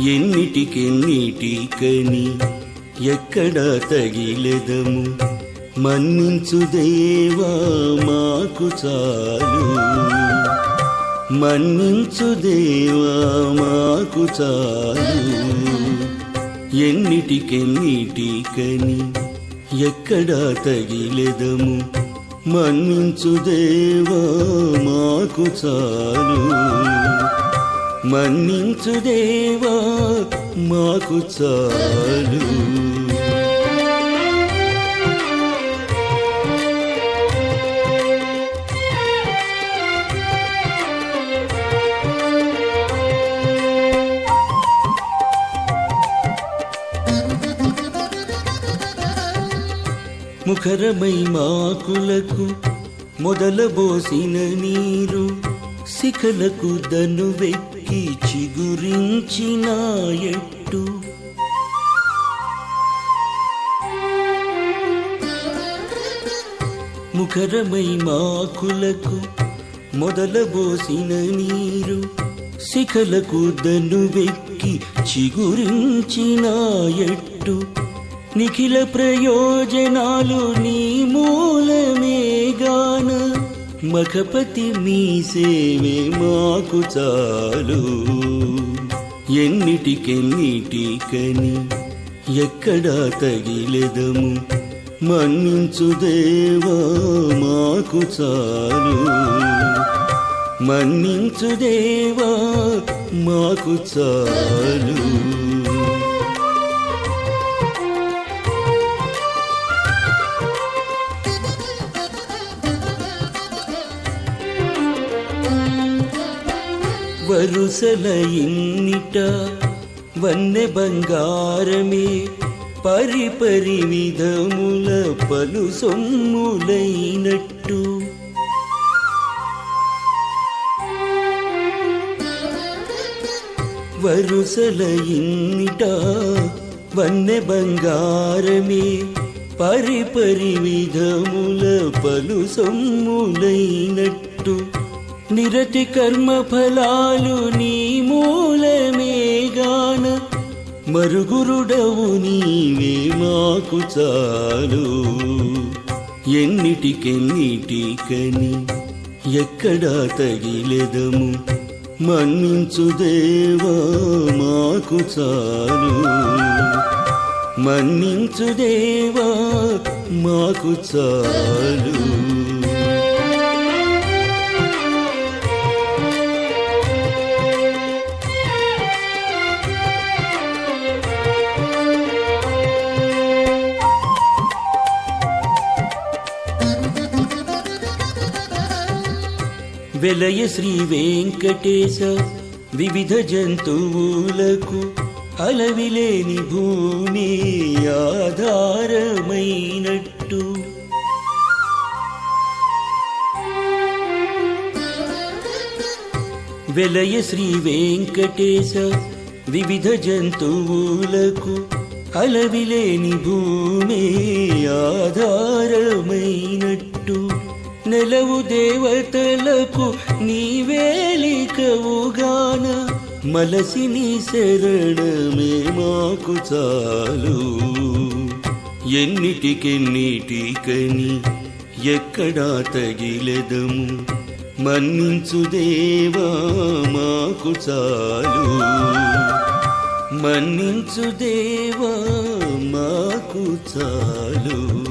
ఎన్నిటికెన్నిటికని ఎక్కడ తగిలెదము. మన్నించు దేవా మాకు చాలు. మన్నించు దేవా మాకు చాలు. ఎన్నిటికెన్నిటికని ఎక్కడ తగిలెదము. మన్నించు దేవా మాకు చాలు. మన్నించు దేవా మాకు చాలు. ముఖరమై మాకులకు మొదలబోసిన నీరు శిఖలకు దను వెక్కి చిగురించిన ఎట్టు? ముఖరమై మాకులకు మొదలబోసిన నీరు శిఖలకు దను వెక్కి చిగురించిన ఎట్టు? నిఖిల ప్రయోజనాలు నీ మూలమే గానా? మఖపతి మీ సేవే మాకు చాలు. ఎన్నిటికెన్నిటికని ఎక్కడ తగిలెదము. మన్నించు దేవా మాకు చాలు. మన్నించు దేవా మాకు చాలు. వరుసల ఇన్నిట వన్నె బంగారమే పరిపరి విధముల పలు సొమ్ములైనట్టు. వరుసల ఇన్నిట వన్నె బంగారమే పరిపరి విధముల పలు సొమ్ములైనట్టు. నిరతి కర్మ ఫలాలు నీ మూలమేగాన మరుగురుడవు నీవే మాకు చాలు. ఎన్నిటికెన్నిటికని ఎక్కడా తగిలెదము. మన్నించు దేవా మాకు చాలు. మన్నించు దేవా మాకు చాలు. వెలయ శ్రీ వెంకటేశ వివిధ జంతువులకు అలవిలేని భూమి ఆధారమైనట్టు. వెలయ శ్రీ వెంకటేశ వివిధ జంతువులకు అలవిలేని భూమి ఆధారమైనట్టు. నెలవు దేవతలకు నీవేలికవుగాన మలసి నీ శరణమే మాకు చాలు. ఎన్నిటికెన్నిటికని ఎక్కడా తగిలెదము. మన్నించు దేవా మాకు చాలు. మన్నించు దేవా మాకు చాలు.